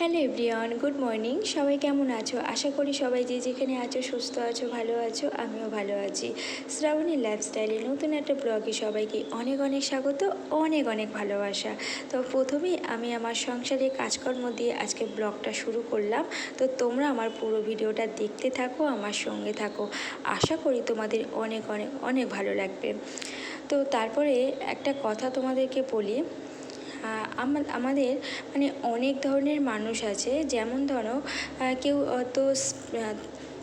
Hello everyone, good morning. সবাই কেমন আছো? আশা করি সবাই যে যেখানে আছো সুস্থ আছো, ভালো আছো, আমিও ভালো আছি। শ্রাবণী লাইফস্টাইলে নতুন একটা ব্লগে সবাইকে অনেক অনেক স্বাগত, অনেক অনেক ভালোবাসা। তো প্রথমেই আমি আমার সংসারে কাজকর্ম দিয়ে আজকে ব্লগটা শুরু করলাম। তো তোমরা আমার পুরো ভিডিওটা দেখতে থাকো, আমার সঙ্গে থাকো। আশা করি তোমাদের অনেক অনেক অনেক ভালো লাগবে। তো তারপরে একটা কথা তোমাদেরকে বলি। আমাদের মানে অনেক ধরনের মানুষ আছে, যেমন ধরো কেউ হয়তো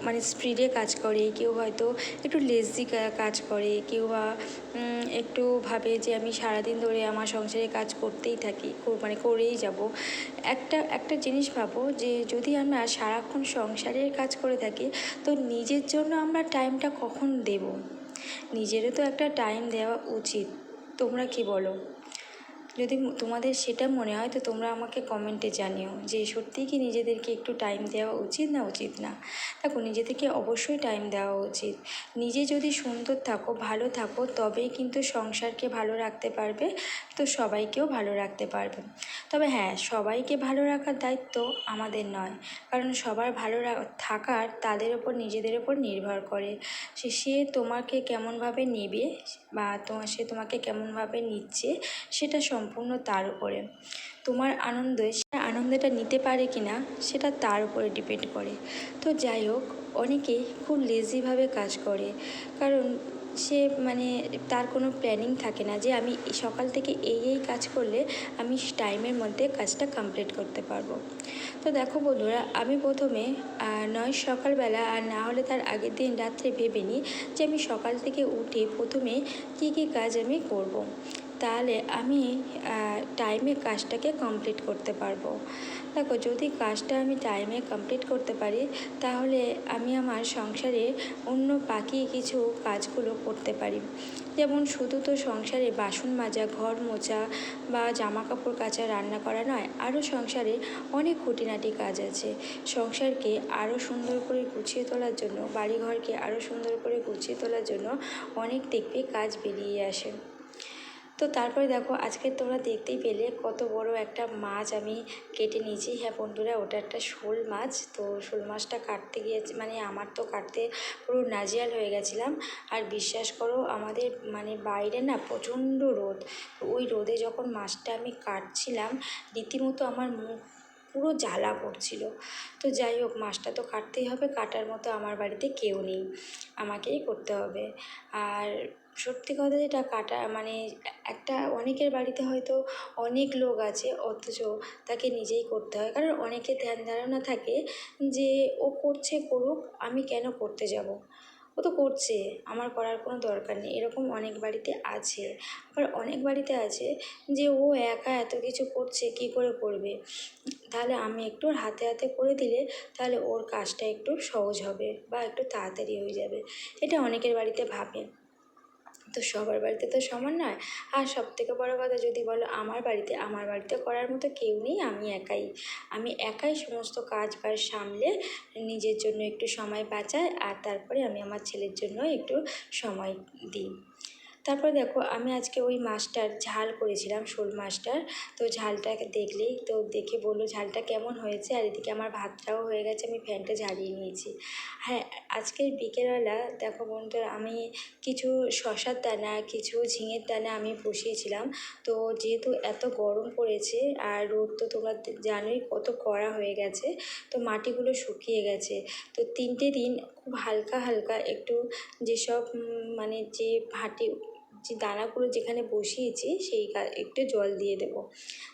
মানে স্পিডে কাজ করে, কেউ হয়তো একটু লেজি কাজ করে, কেউ বা একটু ভাবে যে আমি সারাদিন ধরে আমার সংসারে কাজ করতেই থাকি মানে করেই যাব। একটা একটা জিনিস ভাবো যে যদি আমরা সারাক্ষণ সংসারের কাজ করে থাকি, তো নিজের জন্য আমরা টাইমটা কখন দেব? নিজেরও তো একটা টাইম দেওয়া উচিত, তোমরা কি বলো? যদি তোমাদের সেটা মনে হয় তো তোমরা আমাকে কমেন্টে জানিও যে সত্যিই কি নিজেদেরকে একটু টাইম দেওয়া উচিত না উচিত না? দেখো, নিজেদেরকে অবশ্যই টাইম দেওয়া উচিত। নিজে যদি সুন্দর থাকো, ভালো থাকো, তবেই কিন্তু সংসারকে ভালো রাখতে পারবে, তো সবাইকেও ভালো রাখতে পারবে। তবে হ্যাঁ সবাইকে ভালো রাখার দায়িত্ব আমাদের নয়। কারণ সবার ভালো থাকার তাদের ওপর, নিজেদের ওপর নির্ভর করে। সে সে তোমাকে কেমনভাবে নেবে বা তোমার সে তোমাকে কেমনভাবে নিচ্ছে, সেটা সম্পূর্ণ তার উপরে। তোমার আনন্দে সে আনন্দটা নিতে পারে কি না সেটা তার উপরে ডিপেন্ড করে। তো যাই হোক অনেকেই খুব লেজিভাবে কাজ করে। কারণ সে মানে তার কোনো প্ল্যানিং থাকে না যে আমি সকাল থেকে এই এই কাজ করলে আমি টাইমের মধ্যে কাজটা কমপ্লিট করতে পারব। তো দেখো বন্ধুরা, আমি প্রথমে নয় সকালবেলা আর না হলে তার আগের দিন রাত্রে ভেবে নিই যে আমি সকাল থেকে উঠে প্রথমে কী কী কাজ আমি করব। তাহলে আমি টাইমে কাজটাকে কমপ্লিট করতে পারব। দেখো, যদি কাজটা আমি টাইমে কমপ্লিট করতে পারি, তাহলে আমি আমার সংসারে অন্য বাকি কিছু কাজগুলো করতে পারি। যেমন শুধু তো সংসারে বাসন মাজা, ঘর মোছা বা জামা কাপড় কাচা রান্না করা নয়, আরও সংসারে অনেক খুঁটিনাটি কাজ আছে। সংসারকে আরও সুন্দর করে গুছিয়ে তোলার জন্য, বাড়িঘরকে আরও সুন্দর করে গুছিয়ে তোলার জন্য অনেক দেখবে কাজ বেরিয়ে আসে। তো তারপরে দেখো, আজকে তোমরা দেখতেই পেলে কত বড় একটা মাছ আমি কেটে নিয়েছি। হ্যাঁ বন্ধুরা, ওটা একটা শোল মাছ। তো শোল মাছটা কাটতে গিয়েছে মানে আমার তো কাটতে পুরো নাজিয়াল হয়ে গেছিলাম। আর বিশ্বাস করো, আমাদের মানে বাইরে না প্রচণ্ড রোদ। ওই রোদে যখন মাছটা আমি কাটছিলাম, রীতিমতো আমার মুখ পুরো জ্বালা করছিল তো যাই হোক, মাছটা তো কাটতেই হবে, কাটার মতো আমার বাড়িতে কেউ নেই, আমাকেই করতে হবে। আর সত্যি কথা যেটা, কাটা মানে একটা অনেকের বাড়িতে হয়তো অনেক লোক আছে, অথচ তাকে নিজেই করতে হয়। কারণ অনেকের ধ্যান ধারণা থাকে যে, ও করছে করুক, আমি কেন করতে যাব? ও তো করছে, আমার করার কোনো দরকার নেই। এরকম অনেক বাড়িতে আছে, আবার অনেক বাড়িতে আছে যে ও একা এত কিছু করছে, কী করে করবে? তাহলে আমি একটু হাতে হাতে করে দিলে তাহলে ওর কাজটা একটু সহজ হবে বা একটু তাড়াতাড়ি হয়ে যাবে। এটা অনেকের বাড়িতে ভাবে। তো সবার বাড়িতে তো সমান নয়। আর সব থেকে বড়ো কথা যদি বলো, আমার বাড়িতে আমার বাড়িতে করার মতো কেউ নেই, আমি একাই। আমি একাই সমস্ত কাজ বাজ সামলে নিজের জন্য একটু সময় বাঁচাই, আর তারপরে আমি আমার ছেলের জন্য একটু সময় দিই। তারপর দেখো আমি আজকে ওই মাছটার ঝাল করেছিলাম, শোল মাছটার। তো ঝালটাকে দেখলেই তো দেখে বলল ঝালটা কেমন হয়েছে আর এদিকে আমার ভাতটাও হয়ে গেছে, আমি ফ্যানটা ঝালিয়ে নিয়েছি। হ্যাঁ আজকের বিকেলবেলা দেখো বন্ধুরা আমি কিছু শশার দানা, কিছু ঝিঙের দানা আমি বসিয়েছিলাম। তো যেহেতু এত গরম পড়েছে আর রোদ তো তোমরা জানোই কত কড়া হয়ে গেছে, তো মাটিগুলো শুকিয়ে গেছে। তো তিনটে দিন খুব হালকা হালকা একটু যেসব মানে যে ভাটি যে দানাগুলো যেখানে বসিয়েছি সেই একটু জল দিয়ে দেবো।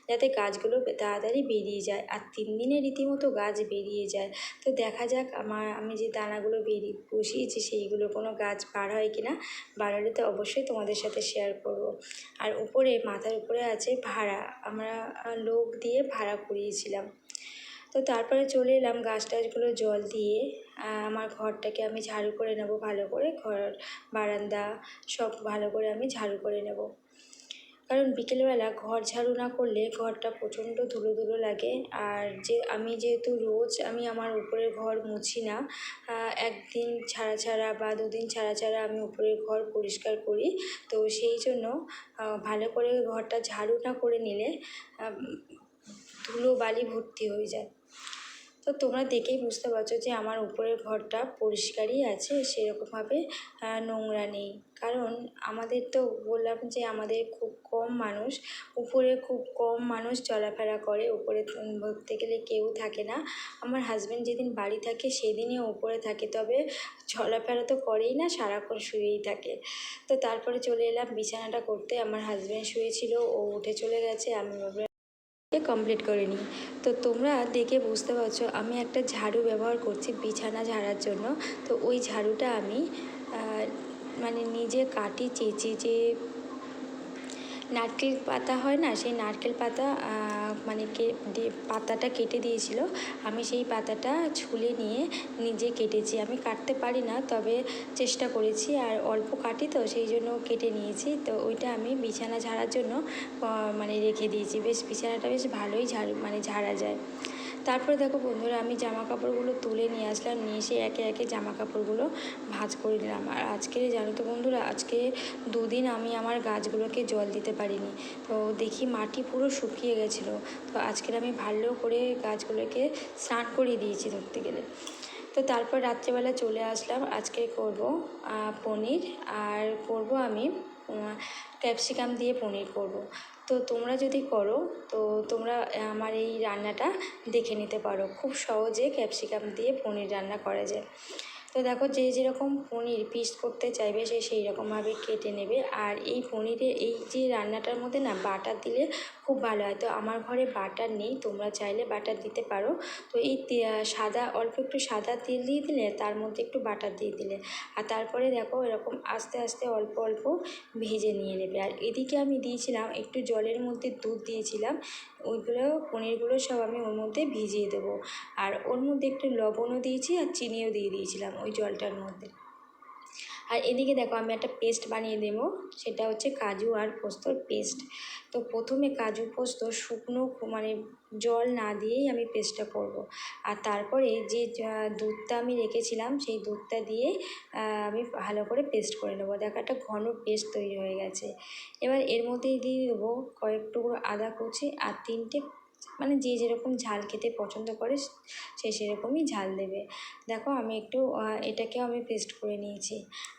যাতে গাছগুলো তাড়াতাড়ি বেরিয়ে যায়। আর তিন দিনে রীতিমতো গাছ বেরিয়ে যায়। তো দেখা যাক আমার, আমি যে দানাগুলো বেরিয়ে বসিয়েছি সেইগুলো কোনো গাছ বার হয় কি না বার হলে তো অবশ্যই তোমাদের সাথে শেয়ার করব। আর উপরে, মাথার উপরে আছে ভাড়া। আমরা লোক দিয়ে ভাড়া করিয়েছিলাম। তো তারপরে চলে এলাম গাছ টাছগুলো জল দিয়ে। আমার ঘরটাকে আমি ঝাড়ু করে নেব ভালো করে। ঘর, বারান্দা সব ভালো করে আমি ঝাড়ু করে নেব। কারণ বিকেলবেলা ঘর ঝাড়ু না করলে ঘরটা প্রচণ্ড ধুলো ধুলো লাগে। আর যে, আমি যেহেতু রোজ আমি আমার উপরের ঘর মুছি না একদিন ছাড়া ছাড়া বা দুদিন ছাড়া ছাড়া আমি উপরের ঘর পরিষ্কার করি। তো সেই জন্য ভালো করে ঘরটা ঝাড়ু না করে নিলে ধুলো বালি ভর্তি হয়ে যায়। তো তোমরা দেখেই বুঝতে পারছ যে আমার উপরের ঘরটা পরিষ্কারই আছে, সেরকমভাবে নোংরা নেই। কারণ আমাদের তো বললাম যে আমাদের খুব কম মানুষ, উপরে খুব কম মানুষ চলাফেরা করে, উপরে বলতে গেলে কেউ থাকে না। আমার হাজব্যান্ড যেদিন বাড়ি থাকে সেদিনই উপরে থাকে, তবে চলাফেরা তো করেই না, সারাক্ষণ শুয়েই থাকে। তো তারপরে চলে এলাম, বিছানাটা করতে, আমার হাজব্যান্ড শুয়েছিল, ও উঠে চলে গেছে, আমি কমপ্লিট করে নিই তো তোমরা দেখে বুঝতে পারছ, আমি একটা ঝাড়ু ব্যবহার করছি বিছানা ঝাড়ার জন্য। তো ওই ঝাড়ুটা আমি মানে নিজে কাটি চেঁচি যে নারকেল পাতা হয় না, সেই নারকেল পাতা মানে কে পাতাটা কেটে দিয়েছিল। আমি সেই পাতাটা ছুলে নিয়ে নিজে কেটেছি। আমি কাটতে পারি না, তবে চেষ্টা করেছি আর অল্প কাটি তো, সেই জন্য কেটে নিয়েছি। তো ওইটা আমি বিছানা ঝাড়ার জন্য মানে রেখে দিয়েছি। বেশ, বিছানাটা বেশ ভালোই ঝাড় মানে ঝাড়া যায়। তারপরে দেখো বন্ধুরা, আমি জামা কাপড়গুলো তুলে নিয়ে আসলাম, নিয়ে এসে একে একে জামা কাপড়গুলো ভাঁজ করে নিলাম। আর আজকে জানো তো বন্ধুরা, আজকে দুদিন আমি আমার গাছগুলোকে জল দিতে পারিনি। তো দেখি মাটি পুরো শুকিয়ে গেছিল। তো আজকের আমি ভালো করে গাছগুলোকে স্নান করিয়ে দিয়েছি ধরতে গেলে। তো তারপর রাত্রেবেলা চলে আসলাম। আজকে করব পনির, আর করব আমি ক্যাপসিকাম দিয়ে পনির করব। তো তোমরা যদি করো, তো তোমরা আমার এই রান্নাটা দেখে নিতে পারো। খুব সহজে ক্যাপসিকাম দিয়ে পনির রান্না করা যায়। তো দেখো যে যেরকম পনির পিস করতে চাইবে সে সেই রকমভাবে কেটে নেবে। আর এই পনিরে এই যে রান্নাটার মধ্যে না বাটার দিলে খুব ভালো হয়। তো আমার ঘরে বাটার নেই, তোমরা চাইলে বাটার দিতে পারো। তো এই সাদা, অল্প একটু সাদা তেল দিয়ে দিলে তার মধ্যে একটু বাটার দিয়ে দিলে। আর তারপরে দেখো এরকম আস্তে আস্তে অল্প অল্প ভেজে নিয়ে নেবে। আর এদিকে আমি দিয়েছিলাম একটু জলের মধ্যে দুধ দিয়েছিলাম। ওইগুলো, পনিরগুলো সব আমি ওর মধ্যে ভিজিয়ে দেবো। আর ওর মধ্যে একটু লবণও দিয়েছি আর চিনিও দিয়ে দিয়েছিলাম ওই জলটার মধ্যে। আর এদিকে দেখো আমি একটা পেস্ট বানিয়ে দেবো, সেটা হচ্ছে কাজু আর পোস্তর পেস্ট। তো প্রথমে কাজু, পোস্ত, শুকনো মানে জল না দিয়েই আমি পেস্টটা করব। আর তারপরে যে দুধটা আমি রেখেছিলাম, সেই দুধটা দিয়ে আমি ভালো করে পেস্ট করে নেব। দেখো একটা ঘন পেস্ট তৈরি হয়ে গেছে। এবার এর মধ্যেই দিয়ে দেবো কয়েক টুকরো আদা কুচি আর তিনটে মানে যে যেরকম ঝাল খেতে পছন্দ করে, সে সেরকমই ঝাল দেবে। দেখো আমি একটু এটাকেও আমি পেস্ট করে নিয়েছি।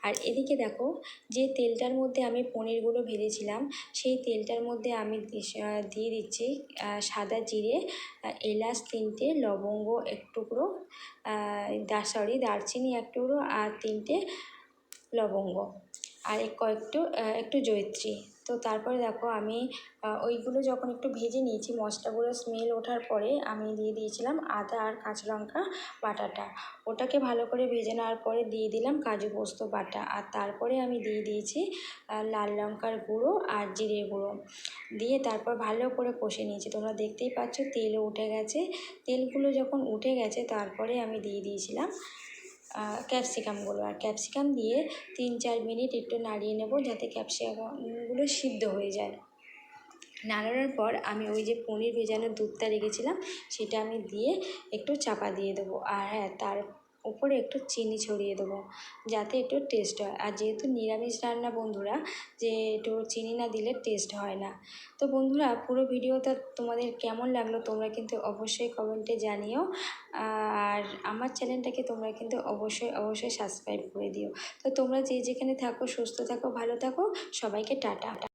আর এদিকে দেখো, যে তেলটার মধ্যে আমি পনিরগুলো ভেজেছিলাম, সেই তেলটার মধ্যে আমি দিয়ে দিচ্ছি সাদা জিরে এলাচ তিনটে, লবঙ্গ এক টুকরো সরি দারচিনি এক টুকরো, আর তিনটে লবঙ্গ। আর কয়েকটু একটু জয়িত্রী। তো তারপরে দেখো আমি ওইগুলো যখন একটু ভেজে নিয়েছি, মশলাগুলো স্মেল ওঠার পরে আমি দিয়ে দিয়েছিলাম আদা আর কাঁচা লঙ্কা বাটাটা। ওটাকে ভালো করে ভেজে নেওয়ার পরে দিয়ে দিলাম কাজু পোস্ত বাটা। আর তারপরে আমি দিয়ে দিয়েছি লাল লঙ্কার গুঁড়ো আর জিরে গুঁড়ো। দিয়ে তারপর ভালো করে কষে নিয়েছি। তোমরা দেখতেই পাচ্ছ তেলও উঠে গেছে। তেলগুলো যখন উঠে গেছে, তারপরে আমি দিয়ে দিয়েছিলাম ক্যাপসিকামগুলো আর ক্যাপসিকাম দিয়ে তিন চার মিনিট একটু নাড়িয়ে নেব যাতে ক্যাপসিকামগুলো সিদ্ধ হয়ে যায়। নাড়ানোর পর আমি ওই যে পনির ভেজানোর দুধটা রেখেছিলাম, সেটা আমি দিয়ে একটু চাপা দিয়ে দেবো। আর হ্যাঁ তার উপরে একটু চিনি ছড়িয়ে দেবো, যাতে একটু টেস্ট হয়। আর যেহেতু নিরামিষ রান্না বন্ধুরা, যে একটু চিনি না দিলে টেস্ট হয় না। তো বন্ধুরা, পুরো ভিডিওটা তোমাদের কেমন লাগল তোমরা কিন্তু অবশ্যই কমেন্টে জানিও। আর আমার চ্যানেলটাকে তোমরা কিন্তু অবশ্যই অবশ্যই সাবস্ক্রাইব করে দিও। তো তোমরা যে যেখানে থাকো, সুস্থ থাকো, ভালো থাকো। সবাইকে টাটা।